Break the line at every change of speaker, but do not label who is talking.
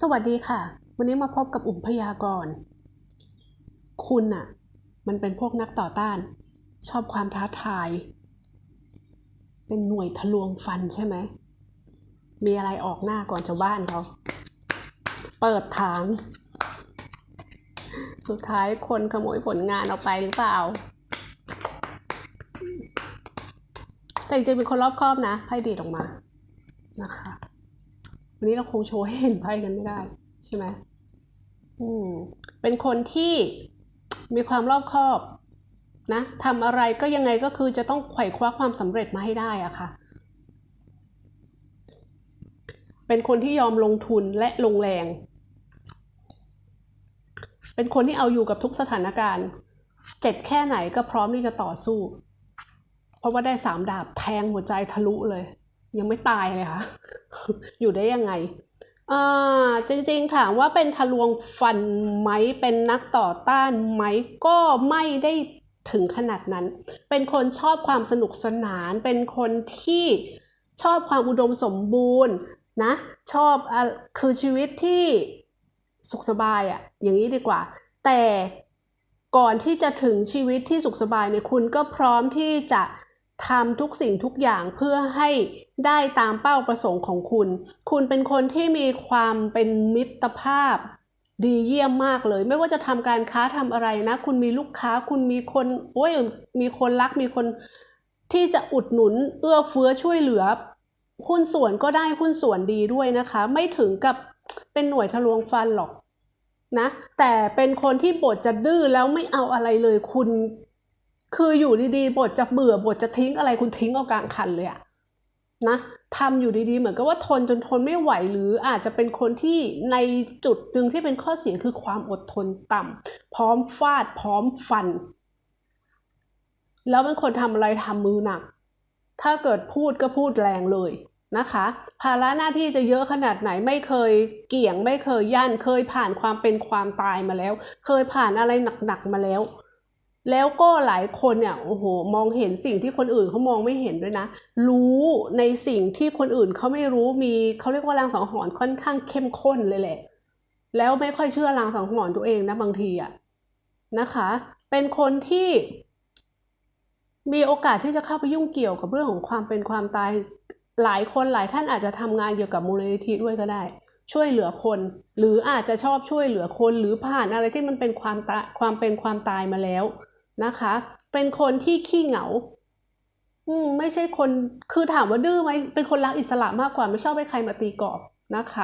สวัสดีค่ะ วันนี้มาพบกับอุ่มพยากรณ์ คุณน่ะมันเป็นพวกนักต่อต้าน ชอบความท้าทาย เป็นหน่วยทะลวงฟันใช่ไหม มีอะไรออกหน้าก่อนชาวบ้านเขา เปิดทาง สุดท้ายคนขโมยผลงานเอาไปหรือเปล่า แต่จริงๆเป็นคนรอบคอบนะไพ่ดีออกมานะคะ วันนี้เราคงโชว์ให้เห็นไพ่กันไม่ได้ ใช่ไหมอืมเป็นคนที่มีความรอบคอบนะทำอะไรก็ยังไงก็คือจะต้องไขว่คว้าความสำเร็จมาให้ได้อะค่ะ เป็นคนที่ยอมลงทุนและลงแรง เป็นคนที่เอาอยู่กับทุกสถานการณ์ เจ็บแค่ไหนก็พร้อมที่จะต่อสู้ เพราะว่าได้สามดาบแทงหัวใจทะลุเลย ยังไม่ตายเลยค่ะ อยู่ได้ยังไงอ่าจริงๆถามว่าเป็นทะลวงฟันไหมเป็นนักต่อต้านไหมก็ไม่ได้ถึงขนาดนั้น เป็นคนชอบความสนุกสนาน เป็นคนที่ชอบความอุดมสมบูรณ์นะ ชอบอคือชีวิตที่สุขสบายอะอย่างนี้ดีกว่า แต่ก่อนที่จะถึงชีวิตที่สุขสบายเนี่ยคุณก็พร้อมที่จะ ทำทุกสิ่งทุกอย่างเพื่อให้ได้ตามเป้าประสงค์ของคุณ คุณเป็นคนที่มีความเป็นมิตรภาพดีเยี่ยมมากเลย ไม่ว่าจะทำการค้าทำอะไรนะ คุณมีลูกค้าคุณมีคนโอ้ยมีคนรักมีคนที่จะอุดหนุนเอื้อเฟื้อช่วยเหลือหุ้นส่วนก็ได้หุ้นส่วนดีด้วยนะคะ ไม่ถึงกับเป็นหน่วยทะลวงฟันหรอกนะ แต่เป็นคนที่บทจะดื้อแล้วไม่เอาอะไรเลยคุณ คืออยู่ดีๆบทจะเบื่อบทจะทิ้งอะไรคุณทิ้งเอากลางคันเลยอะนะทำอยู่ดีๆ เหมือนกับว่าทนจนทนไม่ไหวหรืออาจจะเป็นคนที่ในจุดหนึ่งที่เป็นข้อเสียคือความอดทนต่ำพร้อมฟาดพร้อมฟัน แล้วเป็นคนทำอะไรทำมือหนัก ถ้าเกิดพูดก็พูดแรงเลยนะคะ ภาระหน้าที่จะเยอะขนาดไหนไม่เคยเกี่ยงไม่เคยย่านเคยผ่านความเป็นความตายมาแล้ว เคยผ่านอะไรหนักๆมาแล้ว แล้วก็หลายคนเนี่ยโอ้โหมองเห็นสิ่งที่คนอื่นเขามองไม่เห็นด้วยนะ รู้ในสิ่งที่คนอื่นเขาไม่รู้มีเขาเรียกว่าลางสังหรณ์ค่อนข้างเข้มข้นเลยแหละ แล้วไม่ค่อยเชื่อลางสังหรณ์ตัวเองนะบางทีอะนะคะ เป็นคนที่ มีโอกาสที่จะเข้าไปยุ่งเกี่ยวกับเรื่องของความเป็นความตายหลายคนหลายท่านอาจจะทำงานเกี่ยวกับมูลนิธิด้วยก็ได้ ช่วยเหลือคน หรืออาจจะชอบช่วยเหลือคนหรือผ่านอะไรที่มันเป็นความตาความเป็นความตายมาแล้ว นะคะ เป็นคนที่ขี้เหงา อืมไม่ใช่คนคือถามว่าดื้อไหมเป็นคนรักอิสระมากกว่าไม่ชอบให้ใครมาตีกรอบนะคะ